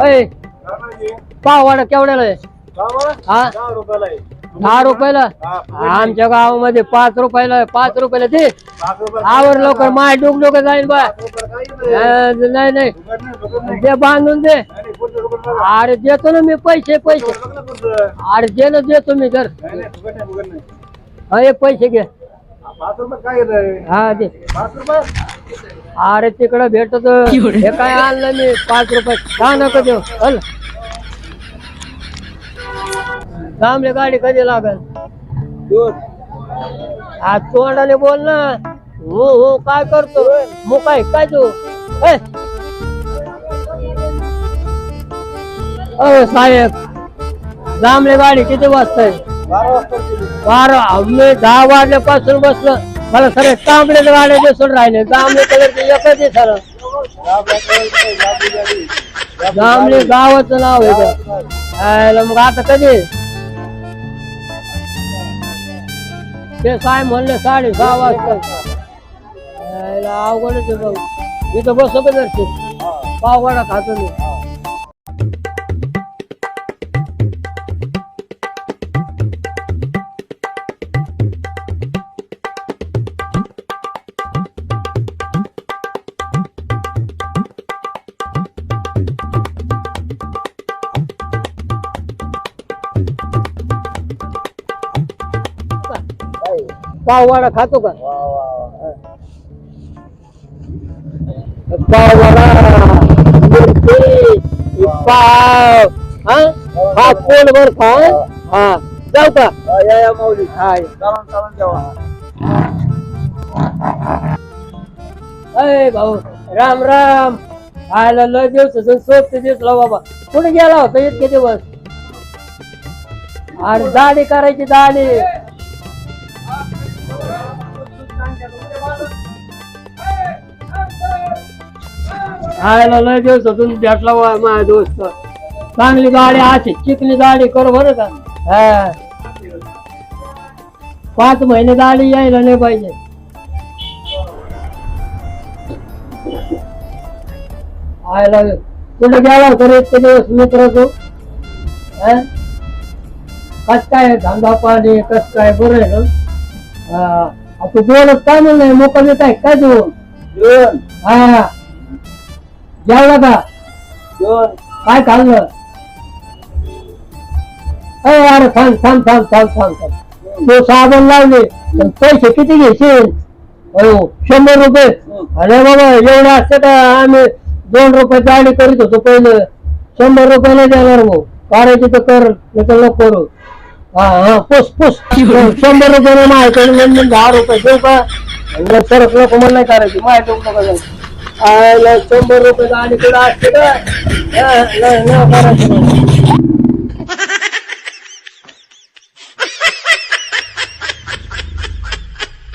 अय पाववाडा केवढ्याला आहे? हा? दहा रुपयाला आमच्या गावामध्ये पाच रुपयाला. पाच रुपयाला ते आवर लवकर माय डुक डोक जाईल बा. नाही. नाही ते बांधून दे. अरे देतो ना मी पैसे पैसे. अरे दे ना देतो मी तर हे पैसे घे. हा दे. अरे तिकडं भेटत हे काय आणलं मी? पाच रुपये. का नको देऊ? चल. थांबले गाडी कधी लागल? हा तोंडाने बोल ना. हो हो काय करतो? मग काय काय तू? ए. अ साहेब जांभळे गाडी किती वाजता आहे बारा. मी दहा वाजल्यापासून बसलो. मला सर तांबडे गाड्या दिसून राहिले. जांभळे कलरचे एकच सर जांभळे गावाचं नाव आहे मग आता कधी? ते काय म्हणले साडे सहा वाजता. अवघड अवघडच आहे बघ इथं बसतो का जरशी पावगाडा खातो मी. पाववाडा खातो का? पाववाडा. पाव. हा? हा पोटभर खा हा. जाऊ का? हाय अय भाऊ. राम राम. आयला लय दिवस सोबत दिसला बाबा कुठे गेला होता इतके दिवस? अरे दाढी करायची दाढी. आयला लय दिवसातून भेटला बा माझा दोस्त. चांगली गाडी अशी चिकली गाडी करू बरं का? हा. पाच महिने गाडी यायला नाही पाहिजे. आयला कुठे गेला होता रे इतके दिवस मित्र तू? कस काय धंदा पाणी कस काय बरं आहे ना? तू बोलत काय म्हणलं मोकळ देत आहे काय तू? हा. जेवला का काय खाल्लं अरे अरे थांब थांब थांब थांब थांब थांब. तू साबण लावले पण पैसे किती घेशील? हो शंभर रुपये. अरे बाबा एवढं असतं का? आम्ही दोन रुपये गाडी करीत होतो पहिलं. शंभर रुपये नाही देणार भाऊ. करायची तर कर नाही तर नको करू. पुस पुस. शंभर रुपये माझ्याकडे म्हणजे दहा रुपये देऊ का? आणि लोक नको मला नाही करायची. माझ्याकडे नका शंभर रुपये आणि कडे असते का? नाही करायचं.